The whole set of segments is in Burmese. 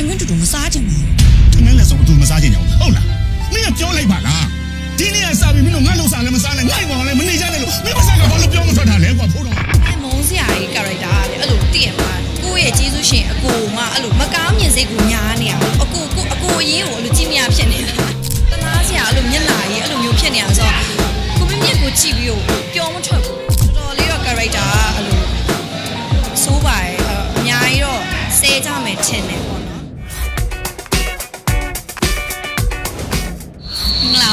ထမင်းတူတူမစားချင်ပါဘူးထမင်းလက်ဆောင်အတူမစားချင်ကြဘူးဟုတ်လားမင်းကပြောလိုက်ပါလားဒီနေ့ကစားပြီးမင်းတို့ငါလုံးစားလည်းမစားနဲ့ငါ့ကောင်လည်းမနေကြနဲ့လို့မင်းမစားကဘာလို့ပြောမထွက်တာလဲကွာဖိုးတော်အဲမုန်းစရာကြီး character ကလေအဲ့လိုတည်ရမှာကိုယ့်ရဲ့ကျေးဇူးရှင်အကိုကအဲ့လိုမကောင်းမြင်စိတ်ကိုညားနေရအကိုကိုအကိုအရင်ကိုအဲ့လိုကြည်မြဖြစ်နေတာတနာစရာအဲ့လိုမျက်နှာကြီးအဲ့လိုမျိုးဖြစ်နေအောင်ဆိုတော့ကိုမင်းမြက်ကိုကြည့်ပြီးတော့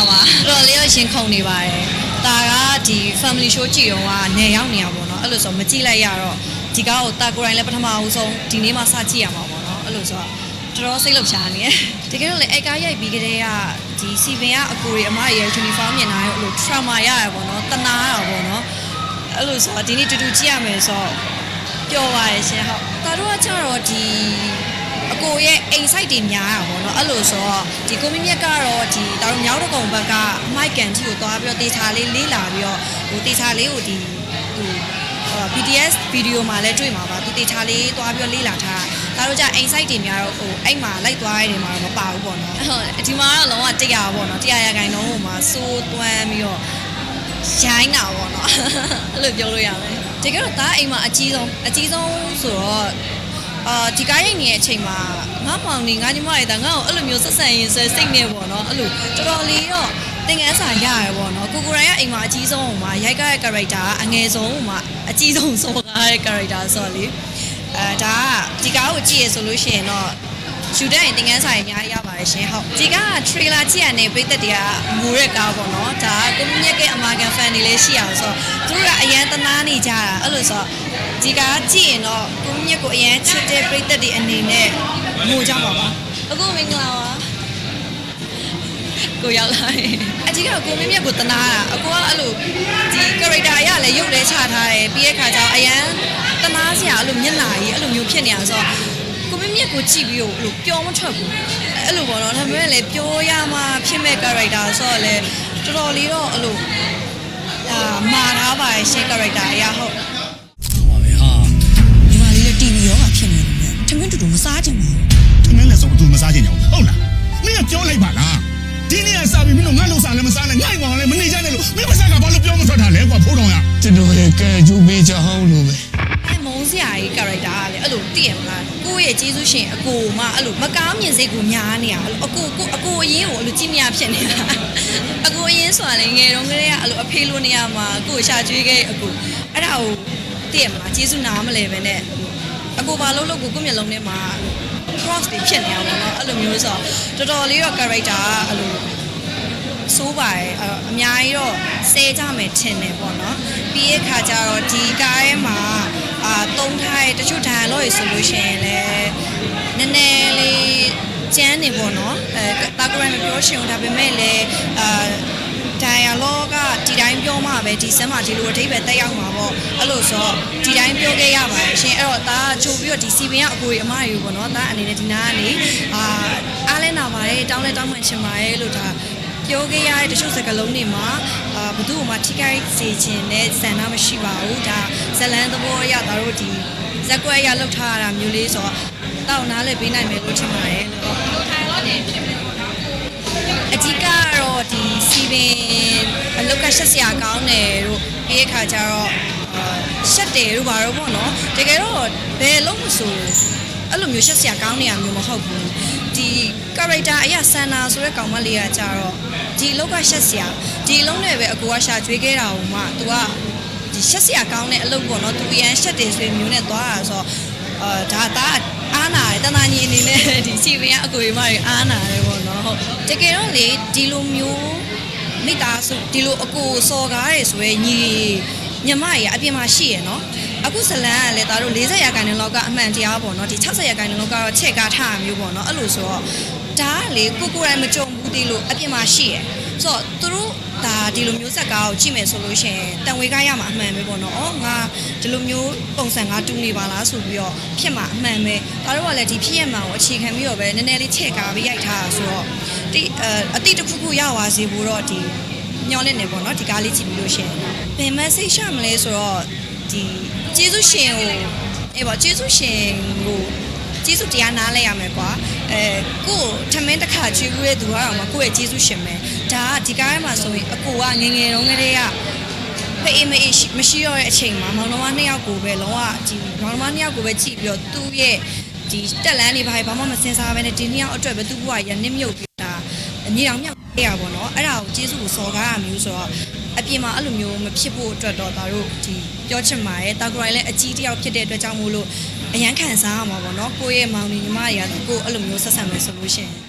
ပါတော်တော်လေးတော့ရှင်ခုန်နေပါတယ်ဒါကဒီ family show ကြည့်တော့ကနေရောက်နေရပါတော့အဲ့လိုဆိုမကြည့်လိုက်ရတော့ဒီကားကိုတာကိုယ်တိုင်လည်းပထမဦးဆုံးဒီနေ့မှစကြည့်ရမှာပေါ့နော်အဲ့လိုဆိုတော့တော်တော်စိတ်လှုပ်ရှားနေတယ်တကယ်တော့လေအဲ့ကားရိုက်ပြီးကြတဲ့ကဒီစီပင်ကအကိုတွေအမတွေရဲ့ uniform မြင်လာရောအဲ့လို trauma ရရပေါ့နော်တနာရတာပေါ့နော်အဲ့လိုဆိုတော့ဒီနေ့တူတူကြည့်ရမယ်ဆိုတော့ပျော်ပါတယ်ရှင်ဟုတ်ဒါတို့ကကြတော့ဒီ အကိုရဲ့အိမ်ဆိုင်တွေများတာပေါ့နော်အဲ့လိုဆိုတော့ဒီကိုမင်းမြက်ကတော့ဒီတောင်မြောက်တကုံဘက်ကအမိုက်ကန်ကြီးကိုသွားပြီးတော့တေချာလေးလေးလာပြီးတော့ဟိုတေချာလေးကိုဒီဟို BTS ဗီဒီယိုမှာလည်းတွေ့မှာပါသူတေချာလေးသွားပြီးတော့လေးလာထားတာဒါတို့ကြအိမ်ဆိုင်တွေများတော့ဟိုအဲ့မှာလိုက်သွားရတယ်မှာတော့မပါဘူးပေါ့နော်ဟုတ်ဒီမှာတော့လုံးဝတရားပေါ့နော်တရားရခိုင်တော့ဟိုမှာစိုးသွမ်းပြီးတော့ရိုင်းတာပေါ့နော်အဲ့လိုပြောလို့ရမယ်တကယ်တော့ဒါအိမ်မှာအကြီးဆုံးအကြီးဆုံးဆိုတော့ အာဒီကားရိုက်နေတဲ့အချိန်မှာငါမောင်နေငါညီမတွေဒါငါ့ကိုအဲ့လိုမျိုးဆက်ဆံရင်ဆွဲစိတ်နေပေါ့နော်အဲ့လိုတော်တော်လေးတော့သင်ငန်းစာရရပေါ့နော်ကိုကိုရိုင်းကအိမ်မှာအကြီးဆုံးဟိုမှာရိုက်ကားရဲ့ character ကအငယ်ဆုံးဟိုမှာအကြီးဆုံးစောကားရဲ့ character ဆိုတော့လေအဲဒါကဒီကားကိုကြည့်ရဆိုလို့ရှိရင်တော့ ရှူတဲ့ရင်သင်ငန်းစာရအများကြီးရပါတယ်ရှင်ဟုတ်ဒီကားက trailer ကြည့်ရနေပိတ်သက်တွေကငိုတဲ့ကားပေါ့နော်ဒါကကိုမြင့်ရဲ့အမာကန် fan တွေလည်းရှိအောင်ဆိုတော့သူတို့ကအရန်တနာနေကြတာအဲ့လိုဆိုတော့ဒီကကြည့်ရင်တော့ကိုမြင့်ကိုအရင်ချစ်တဲ့ပြိသက်တွေအနေနဲ့ငိုကြပါပါအခုမင်္ဂလာပါကိုရောက်လာရင်အကြီးကကိုမြင့်မြတ်ကိုတနာတာအကိုကအဲ့လိုဒီ character အရလည်းရုပ်လည်းချထားတယ်ပြီးရဲ့ခါကျတော့အရန်တနာစရာအဲ့လိုမျက်နှာကြီးအဲ့လိုမျိုးဖြစ်နေအောင်ဆိုတော့ ကိုမြင့်မြတ်ကိုကြည့်ပြီးတော့အဲ့လိုပြောမထွက်ဘူးအဲ့လိုပေါ့နော်ဒါပေမဲ့လည်းပြောရမှဖြစ်မဲ့ character ဆိုတော့လည်းတော်တော်လေးတော့အဲ့လိုအာမာထားပါရဲ့ရှင်း character အရာဟုတ်ပါပဲဟာညီမလေးလည်း TV ရောကဖြစ်နေတယ်ထမင်းတူတူမစားချင်ပါဘူးထမင်းလက်ဆောင်အတူမစားချင်ကြဘူးဟုတ်လားမင်းကပြောလိုက်ပါလားဒီနေ့ကစားပြီးမင်းတို့ငါလုံးစားလည်းမစားနဲ့ငါ့ကောင်လည်းမနေကြနဲ့လို့မင်းမစားကဘာလို့ပြောမထွက်တာလဲကွာဖိုးတော်ရကျွန်တော်ရဲ့ကဲကျူးပေးချောင်းလို့ပဲ လေအဲ့လိုတည်ရမလားကိုယ့်ရဲ့ကျေးဇူးရှင်အကိုမအဲ့လိုမကောင်းမြင်စိတ်ကိုညားနေရအဲ့လိုအကိုကိုအကိုအရင်ကိုအဲ့လိုကြည်မြဖြစ်နေတာအကိုအရင်ဆိုတာလေငယ်တုန်းကလေးကအဲ့လိုအဖေးလိုနေရမှာကိုယ်ရှာကျွေးခဲ့အကိုအဲ့ဒါကိုတည်ရမလားကျေးဇူးနားမလဲပဲနဲ့အကိုဘာလို့လို့ကိုကိုယ့်မျက်လုံးထဲမှာ cross တွေဖြစ်နေအောင်ပေါ့နော်အဲ့လိုမျိုးဆိုတော့တော်တော်လေးတော့ character ကအဲ့လိုဆိုးပါတယ်အဲ့တော့အများကြီးတော့ဆဲကြမယ်ထင်တယ်ပေါ့နော်ပြီးရဲ့ခါကျတော့ဒီကားထဲမှာ အာတုံးထားတဲ့တချို့ dialogue တွေဆိုလို့ရှိရင်လည်းနည်းနည်းလေးကျန်းနေပေါ့နော်အဲတာဂရမ်မပြောရှင်ဘူးဒါပေမဲ့လည်းအာ dialogue ကဒီတိုင်းပြောမှပဲဒီစမ်းမှာဒီလိုအဓိပ္ပာယ်တက်ရောက်မှာပေါ့အဲ့လိုဆိုတော့ဒီတိုင်းပြောခဲ့ရပါတယ်ရှင်အဲ့တော့ဒါကချိုးပြီးတော့ဒီစီပင်ကအကိုကြီးအမကြီးပေါ့နော်ဒါအနေနဲ့ဒီနားကနေအာအားလဲနာပါတယ်တောင်းလဲတောင်းမှန်ချင်ပါတယ်လို့ဒါ ပြောခဲ့ရတဲ့တချို့စကားလုံးတွေမှာအာဘယ်သူ့မှထိခိုက်စေခြင်းနဲ့ဆန္ဒမရှိပါဘူးဒါဇလန်သဘောအရဒါတို့ဒီဇက်ကွက်အရလောက်ထားရတာမျိုးလေးဆိုတော့တောက်နားလည်းပေးနိုင်မယ်လို့ထင်ပါတယ်လို့အကြီးကတော့ဒီစီပင်အလုတ်ကရှက်စရာကောင်းတယ်တို့ဒီအခါကျတော့အာရှက်တယ်တို့ဘာလို့ပေါ့နော်တကယ်တော့ဘယ်လုံးမဆို အဲ့လိုမျိုးရှက်စရာကောင်းနေရမျိုးမဟုတ်ဘူးဒီ character အရာဆန္နာဆိုတဲ့ကောင်မလေးကကြတော့ဒီအလုတ်ကရှက်စရာဒီအလုံးနဲ့ပဲအကူကရှာကျွေးခဲ့တာဟိုမှ तू ကဒီရှက်စရာကောင်းတဲ့အလုပ်ပေါ့နော် तू ရန်ရှက်တယ်ဆိုရင်မျိုးနဲ့သွားတာဆိုတော့အာဒါဒါအားနာတယ်တနာညီအနေနဲ့ဒီစီပင်ကအကူကြီးမတွေအားနာတယ်ပေါ့နော်ဟုတ်တကယ်တော့လေဒီလိုမျိုးမိသားစုဒီလိုအကူစော်ကားရယ်ဆိုရဲညီညမကြီးအပြင်မှာရှိရယ်နော် အခုဇလန်ကလည်းဒါတို့40ရာခိုင်နှုန်းလောက်ကအမှန်တရားပေါ့နော်ဒီ60ရာခိုင်နှုန်းလောက်ကတော့ချက်ကားထားရမျိုးပေါ့နော်အဲ့လိုဆိုတော့ဒါကလေကိုကိုယ်တိုင်မကြုံဘူးသေးလို့အပြင်မှာရှိရယ်ဆိုတော့သူတို့ဒါဒီလိုမျိုးဇက်ကားကိုကြည့်မယ်ဆိုလို့ရှိရင်တန်ဝေကားရမှာအမှန်ပဲပေါ့နော်။အော်ငါဒီလိုမျိုးပုံစံငါတူနေပါလားဆိုပြီးတော့ဖြစ်မှာအမှန်ပဲ။ဒါတို့ကလည်းဒီဖြစ်ရမှာကိုအခြေခံပြီးတော့ပဲနည်းနည်းလေးချက်ကားပြီးရိုက်ထားတာဆိုတော့ဒီအအတိတစ်ခုခုရပါစေဖို့တော့ဒီညောင်းနေနေပေါ့နော်ဒီကားလေးကြည့်ပြီးလို့ရှိရင်ဘယ် message ရမလဲဆိုတော့ဒီ ကျေးဇူးရှင်ကိုအေးပေါ့ကျေးဇူးရှင်ကိုကျေးဇူးတရားနားလဲရမယ်ကွာအဲကို့ထမင်းတစ်ခါချွေးဘူးတဲ့သူကတော့မှကိုယ့်ရဲ့ကျေးဇူးရှင်ပဲဒါကဒီကားထဲမှာဆိုရင်အကိုကငယ်ငယ်တုန်းကတည်းကဖေးအေးမေးရှိမရှိတော့တဲ့အချိန်မှာမောင်နှမနှစ်ယောက်ကိုပဲလုံးဝဒီမောင်နှမနှစ်ယောက်ကိုပဲကြည့်ပြီးတော့သူ့ရဲ့ဒီတက်လန်းနေပါဘာမှမစင်စားဘဲနဲ့ဒီနှစ်ယောက်အတွက်ပဲသူ့ဘဝရနစ်မြုပ်ပြီးတာညီတော်မြောက် ခဲ့ရပါတော့အဲ့ဒါကိုကျေးဇူးကိုစော်ကားရမျိုးဆိုတော့အပြင်မှာအဲ့လိုမျိုးမဖြစ်ဖို့အတွက်တော့ဒါတို့ဒီပြောချင်ပါတယ်တာဂရိုင်းလည်းအကြီးတစ်ယောက်ဖြစ်တဲ့အတွက်ကြောင့်မို့လို့အရန်ခံစားရမှာပေါ့နော်ကိုယ့်ရဲ့မောင်နှမညီမတွေကကိုယ်အဲ့လိုမျိုးဆက်ဆံမယ်ဆိုလို့ရှိရင်